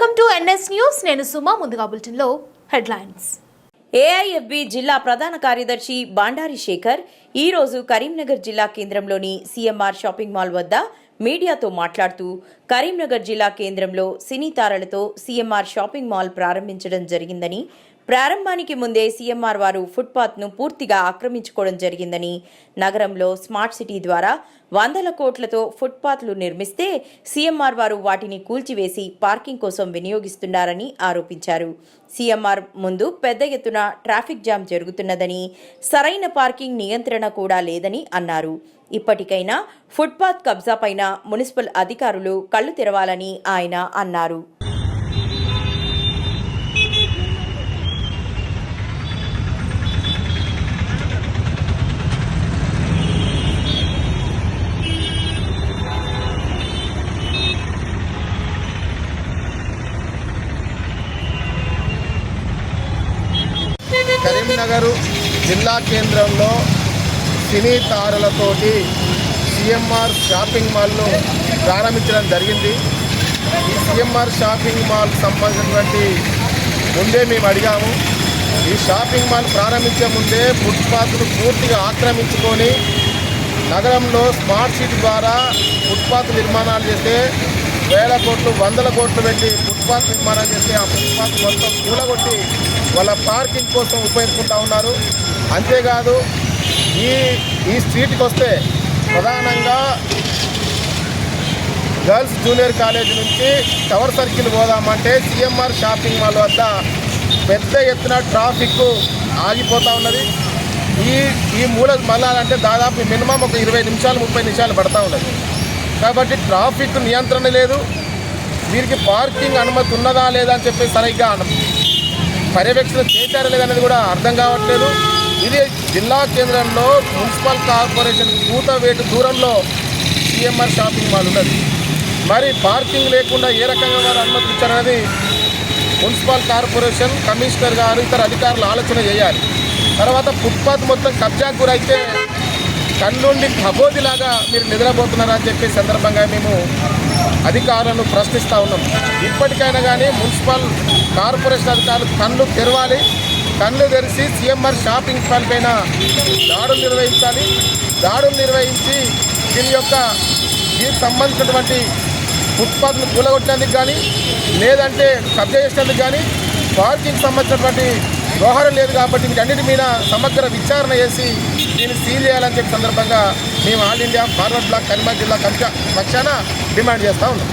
Welcome to NS news. నేను సుమా ముందుగా బులెటిన్లో హెడ్లైన్స్. ఏఐఎఫ్బి జిల్లా ప్రధాన కార్యదర్శి బాండారి శేఖర్ ఈ రోజు కరీంనగర్ జిల్లా కేంద్రంలోని సీఎంఆర్ షాపింగ్ మాల్ వద్ద మీడియాతో మాట్లాడుతూ కరీంనగర్ జిల్లా కేంద్రంలో సినీ తారలతో సీఎంఆర్ షాపింగ్ మాల్ ప్రారంభించడం జరిగిందని ప్రారంభానికి ముందే సీఎంఆర్ వారు ఫుట్పాత్ను పూర్తిగా ఆక్రమించుకోవడం జరిగిందని నగరంలో స్మార్ట్ సిటీ ద్వారా వందల కోట్లతో ఫుట్పాత్లు నిర్మిస్తే సీఎంఆర్ వారు వాటిని కూల్చివేసి పార్కింగ్ కోసం వినియోగిస్తున్నారని ఆరోపించారు. సీఎంఆర్ ముందు పెద్ద ఎత్తున ట్రాఫిక్ జామ్ జరుగుతున్నదని సరైన పార్కింగ్ నియంత్రణ కూడా లేదని అన్నారు. ఇప్పటికైనా ఫుట్పాత్ కబ్జా పైన మున్సిపల్ అధికారులు కళ్ళు తెరవాలని ఆయన అన్నారు. కరీంనగర్ జిల్లా కేంద్రంలో సినీ తారలతోటి సిఎంఆర్ షాపింగ్ మాల్ను ప్రారంభించడం జరిగింది. ఈ సిఎంఆర్ షాపింగ్ మాల్ సంబంధించినటువంటి ముందే మేము అడిగాము. ఈ షాపింగ్ మాల్ ప్రారంభించే ముందే ఫుట్పాత్ను పూర్తిగా ఆక్రమించుకొని నగరంలో స్మార్ట్ సిటీ ద్వారా ఫుట్పాత్ నిర్మాణాలు చేస్తే వేల కోట్లు వందల కోట్లు పెట్టి ఫుట్పాత్ నిర్మాణం చేస్తే ఆ ఫుట్పాత్ మొత్తం కూలగొట్టి వాళ్ళ పార్కింగ్ కోసం ఉపయోగించుకుంటా ఉన్నారు. అంతేకాదు ఈ ఈ స్ట్రీట్కి వస్తే ప్రధానంగా గర్ల్స్ జూనియర్ కాలేజ్ నుంచి టవర్ సర్కిల్ పోదామంటే సిఎంఆర్ షాపింగ్ మాల్ వద్ద పెద్ద ఎత్తున ట్రాఫిక్ ఆగిపోతూ ఉన్నది. ఈ ఈ మూల మళ్ళాలంటే దాదాపు మినిమం ఒక ఇరవై నిమిషాలు ముప్పై నిమిషాలు పడతా ఉన్నది. కాబట్టి ట్రాఫిక్ నియంత్రణ లేదు. వీరికి పార్కింగ్ అనుమతి ఉన్నదా లేదా అని చెప్పి సరిగ్గా అనుమతి పర్యవేక్షణ చేశారా లేదనేది కూడా అర్థం కావట్లేదు. ఇది జిల్లా కేంద్రంలో మున్సిపల్ కార్పొరేషన్ కూతవేటు దూరంలో సిఎంఆర్ షాపింగ్ మాల్ ఉన్నది. మరి పార్కింగ్ లేకుండా ఏ రకంగా వారు అనుమతి ఇచ్చారనేది మున్సిపల్ కార్పొరేషన్ కమిషనర్ గారు ఇతర అధికారులు ఆలోచన చేయాలి. తర్వాత ఫుట్పాత్ మొత్తం కబ్జాకు గురైతే కన్నుండి కబోదిలాగా మీరు నిద్రపోతున్నారా అని చెప్పే సందర్భంగా మేము అధికారులను ప్రశ్నిస్తూ ఉన్నాం. ఇప్పటికైనా కానీ మున్సిపల్ కార్పొరేషన్ అధికారులు కళ్ళు తెరవాలి కళ్ళు తెరిచి సీఎంఆర్ షాపింగ్ మాల్ పైన దాడులు నిర్వహించాలి. దాడులు నిర్వహించి దీని యొక్క దీనికి సంబంధించినటువంటి ఫుట్పాత్ను కూలగొట్టినందుకు కానీ లేదంటే కబ్జా చేసినందుకు కానీ పార్కింగ్ సంబంధించినటువంటి వ్యవహారం లేదు కాబట్టి వీటన్నిటి మీద సమగ్ర విచారణ చేసి దీన్ని సీల్ చేయాలని చెప్పి సందర్భంగా మేము all India forward block Karimnagar జిల్లా కక్ష పక్షాన డిమాండ్ చేస్తూ ఉన్నాం.